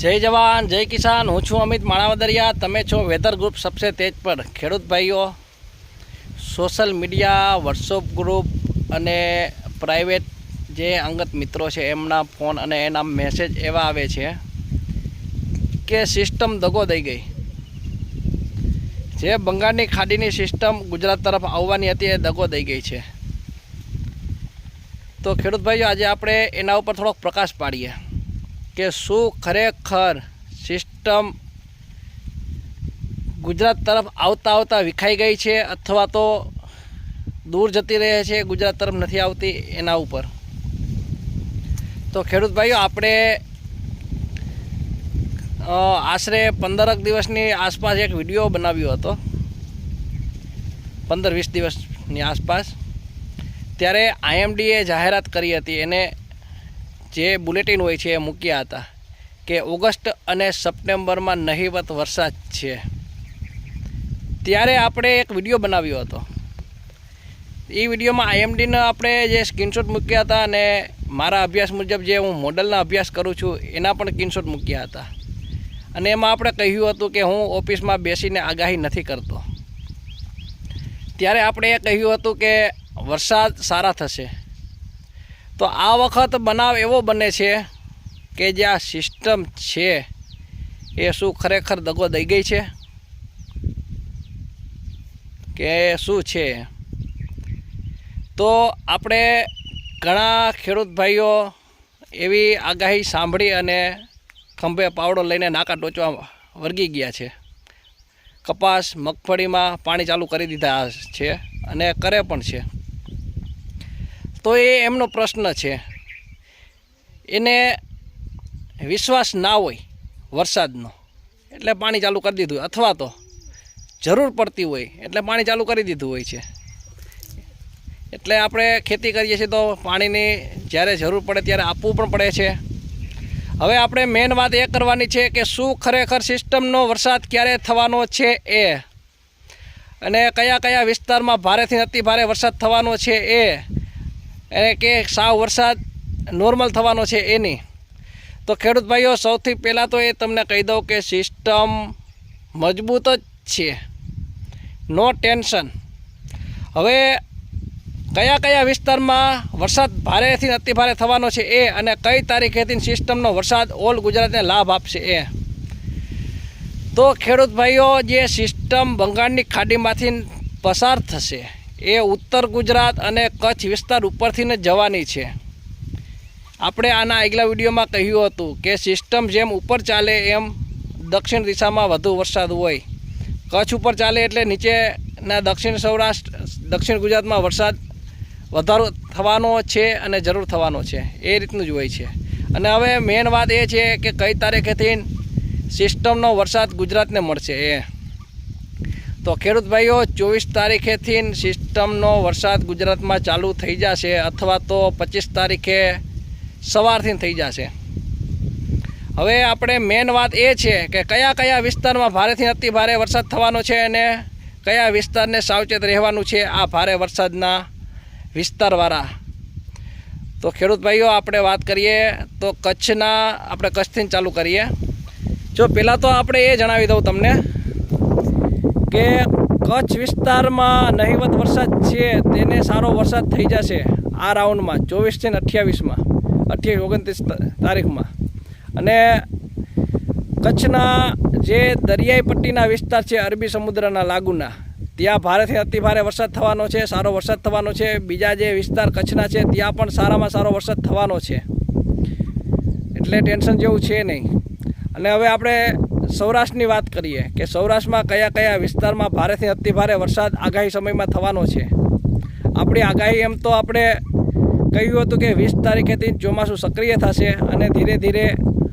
જય જવાન, જય કિસાન. હું છું અમિત માણાવદરિયા. તમે છો વેધર ગ્રુપ સબસે તેજ પર. ખેડૂત ભાઈઓ, સોશિયલ મીડિયા, વોટ્સઅપ ગ્રુપ અને પ્રાઇવેટ જે અંગત મિત્રો છે, એમના ફોન અને એના મેસેજ એવા આવે છે કે સિસ્ટમ દગો દઈ ગઈ. જે બંગાળની ખાડીની સિસ્ટમ ગુજરાત તરફ આવવાની હતી એ દગો દઈ ગઈ છે. તો ખેડૂત ભાઈઓ, આજે આપણે એના ઉપર થોડોક પ્રકાશ પાડીએ. કે શું ખરેખર સિસ્ટમ ગુજરાત તરફ આવતા આવતા વિખાઈ ગઈ છે અથવા તો દૂર જતી રહે છે, ગુજરાત તરફ નથી આવતી એના ઉપર? તો ખેડૂત ભાઈઓ, આપણે આશરે પંદરક દિવસની આસપાસ એક વીડિયો બનાવ્યો હતો. પંદર વીસ દિવસની આસપાસ. ત્યારે આઈએમડીએ જાહેરાત કરી હતી. એને જે બુલેટિન હોય છે એ મૂક્યા હતા કે ઓગસ્ટ અને સપ્ટેમ્બરમાં નહીવત વરસાદ છે. ત્યારે આપણે એક વીડિયો બનાવ્યો હતો. એ વિડીયોમાં આઈએમડીના આપણે જે સ્ક્રીનશોટ મૂક્યા હતા અને મારા અભ્યાસ મુજબ જે હું મોડલના અભ્યાસ કરું છું, એના પણ સ્ક્રીનશોટ મૂક્યા હતા. અને એમાં આપણે કહ્યું હતું કે હું ઓફિસમાં બેસીને આગાહી નથી કરતો. ત્યારે આપણે એ કહ્યું હતું કે વરસાદ સારા થશે. તો આ વખત બનાવ એવો બને છે કે જે આ સિસ્ટમ છે એ શું ખરેખર દગો દઈ ગઈ છે? કે શું છે? તો આપણે ઘણા ખેડૂત ભાઈઓ એવી આગાહી સાંભળી અને ખંભે પાવડો લઈને નાકા ટોચવા વર્ગી ગયા છે. કપાસ, મગફળીમાં પાણી ચાલુ કરી દીધા છે અને કરે પણ છે. તો એ એમનો પ્રશ્ન છે. એને વિશ્વાસ ના હોય વરસાદનો, એટલે પાણી ચાલુ કરી દીધું, અથવા તો જરૂર પડતી હોય, એટલે પાણી ચાલુ કરી દીધું હોય છે. એટલે આપણે ખેતી કરીએ છીએ તો પાણીની જ્યારે જરૂર પડે ત્યારે આપવું પણ પડે છે. હવે આપણે મેઇન વાત એ કરવાની છે કે શું ખરેખર સિસ્ટમનો વરસાદ ક્યારે થવાનો છે એ, અને કયા કયા વિસ્તારમાં ભારેથી અતિ ભારે વરસાદ થવાનો છે એ અને કે સાવ વરસાદ નોર્મલ થવાનો છે એની તો ખેડૂત ભાઈઓ, સૌથી પહેલાં તો એ તમને કહી દઉં કે સિસ્ટમ મજબૂત જ છે. નો ટેન્શન હવે કયા કયા વિસ્તારમાં વરસાદ ભારેથી અતિ ભારે થવાનો છે એ અને કઈ તારીખેથી સિસ્ટમનો વરસાદ ઓલ ગુજરાતને લાભ આપશે એ. તો ખેડૂત ભાઈઓ, જે સિસ્ટમ બંગાળની ખાડીમાંથી પસાર થશે એ ઉત્તર ગુજરાત અને કચ્છ વિસ્તાર ઉપરથી જ જવાની છે. આપણે આના આગલા વિડીયોમાં કહ્યું હતું કે સિસ્ટમ જેમ ઉપર ચાલે એમ દક્ષિણ દિશામાં વધુ વરસાદ હોય. કચ્છ ઉપર ચાલે એટલે નીચેના દક્ષિણ સૌરાષ્ટ્ર, દક્ષિણ ગુજરાતમાં વરસાદ વધારો થવાનો છે અને જરૂર થવાનો છે. એ રીતનું જ હોય છે. અને હવે મેન વાત એ છે કે કઈ તારીખેથી સિસ્ટમનો વરસાદ ગુજરાતને મળશે એ. તો ખેડૂત ભાઈઓ, ચોવીસ તારીખેથી સિસ્ટમનો વરસાદ ગુજરાતમાં ચાલુ થઈ જશે અથવા તો પચીસ તારીખે સવારથી થઈ જશે. હવે આપણે મેન વાત એ છે કે કયા કયા વિસ્તારમાં ભારેથી અતિ ભારે વરસાદ થવાનો છે અને કયા વિસ્તારને સાવચેત રહેવાનું છે આ ભારે વરસાદના વિસ્તારવાળા. તો ખેડૂત ભાઈઓ, આપણે વાત કરીએ તો કચ્છના, આપણે કચ્છથી ચાલુ કરીએ. જો પહેલાં તો આપણે એ જણાવી દઉં તમને કે કચ્છ વિસ્તારમાં નહિવત વરસાદ છે, તેને સારો વરસાદ થઈ જશે આ રાઉન્ડમાં ચોવીસથી ને અઠ્યાવીસમાં, અઠ્યાવીસ, ઓગણત્રીસ તારીખમાં. અને કચ્છના જે દરિયાઈ પટ્ટીના વિસ્તાર છે, અરબી સમુદ્રના લાગુના, ત્યાં ભારેથી અતિ ભારે વરસાદ થવાનો છે, સારો વરસાદ થવાનો છે. બીજા જે વિસ્તાર કચ્છના છે, ત્યાં પણ સારામાં સારો વરસાદ થવાનો છે. એટલે ટેન્શન જેવું છે નહીં. અને હવે આપણે સૌરાષ્ટ્રની વાત કરીએ કે સૌરાષ્ટ્રમાં કયા કયા વિસ્તારમાં ભારેથી અતિભારે વરસાદ આગાહી સમયમાં થવાનો છે? આપણી આગાહી એમ તો આપણે કહ્યું હતું કે વીસ તારીખેથી ચોમાસું સક્રિય થશે અને ધીરે ધીરે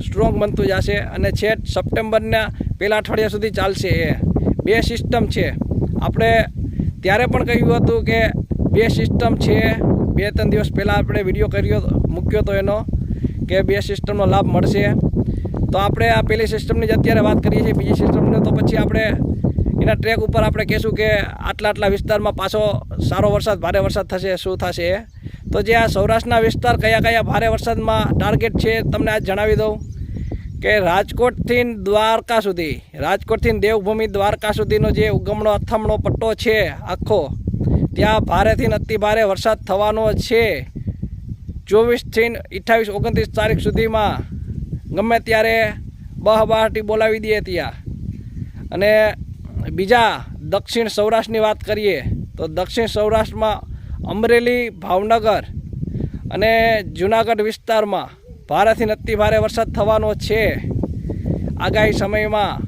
સ્ટ્રોંગ બનતું જશે અને છેક સપ્ટેમ્બરના પહેલા અઠવાડિયા સુધી ચાલશે એ. બે સિસ્ટમ છે. આપણે ત્યારે પણ કહ્યું હતું કે બે સિસ્ટમ છે. બે ત્રણ દિવસ પહેલાં આપણે વીડિયો કર્યો, મૂક્યો હતો એનો કે બે સિસ્ટમનો લાભ મળશે. તો આપણે આ પહેલી સિસ્ટમની જ અત્યારે વાત કરીએ છીએ. બીજી સિસ્ટમની તો પછી આપણે એના ટ્રેક ઉપર આપણે કહેશું કે આટલા આટલા વિસ્તારમાં પાછો સારો વરસાદ, ભારે વરસાદ થશે, શું થશે તો જે આ સૌરાષ્ટ્રના વિસ્તાર કયા કયા ભારે વરસાદમાં ટાર્ગેટ છે તમને આજ જણાવી દઉં. કે રાજકોટથી દ્વારકા સુધી, રાજકોટથી દેવભૂમિ દ્વારકા સુધીનો જે ઉગમણો, અથમણો પટ્ટો છે આખો, ત્યાં ભારેથી અતિ ભારે વરસાદ થવાનો છે. ચોવીસથી અઠ્ઠાવીસ, ઓગણત્રીસ તારીખ સુધીમાં ગમે ત્યારે બહબહાટી બોલાવી દે ત્યાં. અને બીજા દક્ષિણ સૌરાષ્ટ્રની વાત કરીએ, તો દક્ષિણ સૌરાષ્ટ્રમાં અમરેલી, ભાવનગર અને જુનાગઢ વિસ્તારમાં ભારેથી અતિ ભારે વરસાદ થવાનો છે આગાહી સમયમાં.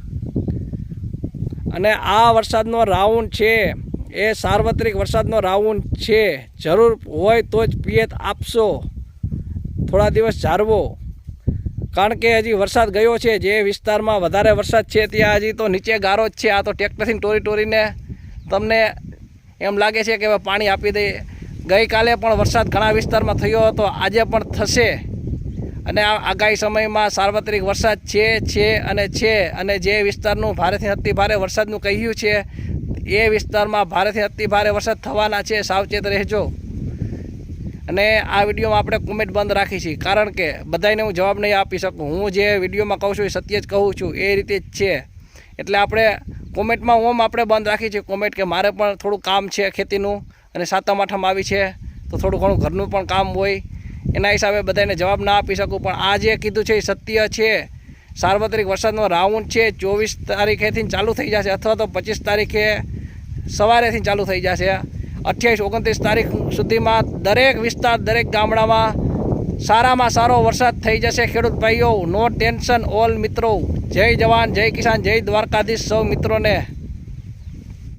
અને આ વરસાદનો રાઉન્ડ છે, એ સાર્વત્રિક વરસાદનો રાઉન્ડ છે. જરૂર હોય તો જ પિયત આપશો. થોડા દિવસ જાળવો કારણ કે હજી વરસાદ ગયો છે, જે વિસ્તારમાં વધારે વરસાદ છે, ત્યાં હજી તો નીચે ગારો જ છે, આ તો ટ્રેક્ટરથી ટોરી ટોરીને તમને એમ લાગે છે કે હવે પાણી આપી દઈએ. ગઈકાલે પણ વરસાદ ઘણા વિસ્તારમાં થયો હતો, આજે પણ થશે. અને આ આગાહી સમયમાં સાર્વત્રિક વરસાદ છે છે અને છે. અને જે વિસ્તારનું ભારેથી અતિભારે વરસાદનું કહ્યું છે, એ વિસ્તારમાં ભારેથી અતિભારે વરસાદ થવાના છે. સાવચેત રહેજો. અને આ વિડીયોમાં આપણે કોમેન્ટ બંધ રાખી છીએ. કારણ કે બધાને હું જવાબ નહીં આપી શકું. હું જે વિડીયોમાં કહું છું એ સત્ય જ કહું છું. એ રીતે જ છે. એટલે આપણે કોમેન્ટમાં ઓમ આપણે બંધ રાખી છે કોમેન્ટ કે મારે પણ થોડું કામ છે ખેતીનું અને સાતમ આઠમ આવી છે, તો થોડું ઘણું ઘરનું પણ કામ હોય. એના હિસાબે બધાને જવાબ ના આપી શકું. પણ આ જે કીધું છે એ સત્ય છે. સાર્વત્રિક વરસાદનો રાઉન્ડ છે. ચોવીસ તારીખેથી ચાલુ થઈ જશે અથવા તો પચીસ તારીખે સવારેથી ચાલુ થઈ જશે. અઠ્યાવીસ, ઓગણત્રીસ તારીખ સુધીમાં દરેક વિસ્તાર, દરેક ગામડામાં સારામાં સારો વરસાદ થઈ જશે. ખેડૂત ભાઈઓ, નો ટેન્શન, ઓલ મિત્રો. જય જવાન, જય કિસાન, જય દ્વારકાધીશ સૌ મિત્રોને.